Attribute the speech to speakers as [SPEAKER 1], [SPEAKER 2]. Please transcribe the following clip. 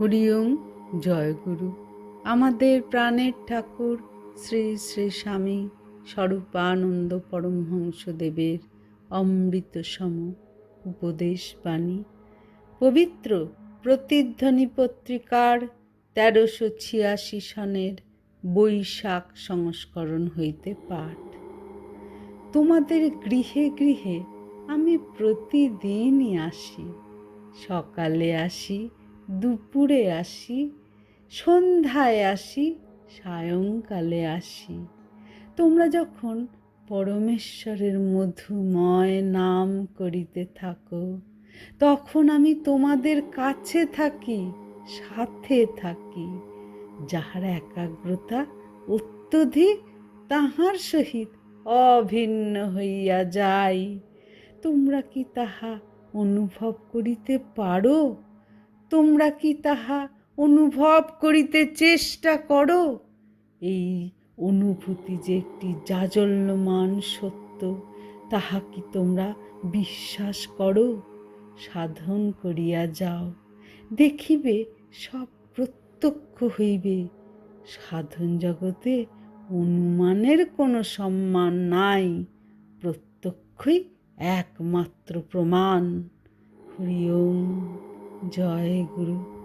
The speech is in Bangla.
[SPEAKER 1] হরিওম, জয় গুরু। আমাদের প্রাণের ঠাকুর শ্রী শ্রী স্বামী স্বরূপানন্দ পরমহংসদেবের অমৃত সম উপদেশ বাণী। পবিত্র প্রতিধ্বনি পত্রিকার তেরোশো ছিয়াশি সনের বৈশাখ সংস্করণ হইতে পাঠ। তোমাদের গৃহে গৃহে আমি প্রতিদিনই আসি, সকালে আসি দুপুরে আসি, সন্ধ্যায় আসি, সায়ংকালে আসি। তোমরা যখন পরমেশ্বরের মধুময় নাম করিতে থাকো, তখন আমি তোমাদের কাছে থাকি, সাথে থাকি। যাহার একাগ্রতা অত্যধিক, তাহার সহিত অভিন্ন হইয়া যাই। তোমরা কি তাহা অনুভব করিতে পারো? তোমরা কি তাহা অনুভব করিতে চেষ্টা করো? এই অনুভূতি যে একটি জাজল্যমান সত্য, তাহা কি তোমরা বিশ্বাস করো? সাধন করিয়া যাও, দেখিবে সব প্রত্যক্ষ হইবে। সাধন জগতে অনুমানের কোনো সম্মান নাই, প্রত্যক্ষই একমাত্র প্রমাণ। হরি ওম। জয় গুরু।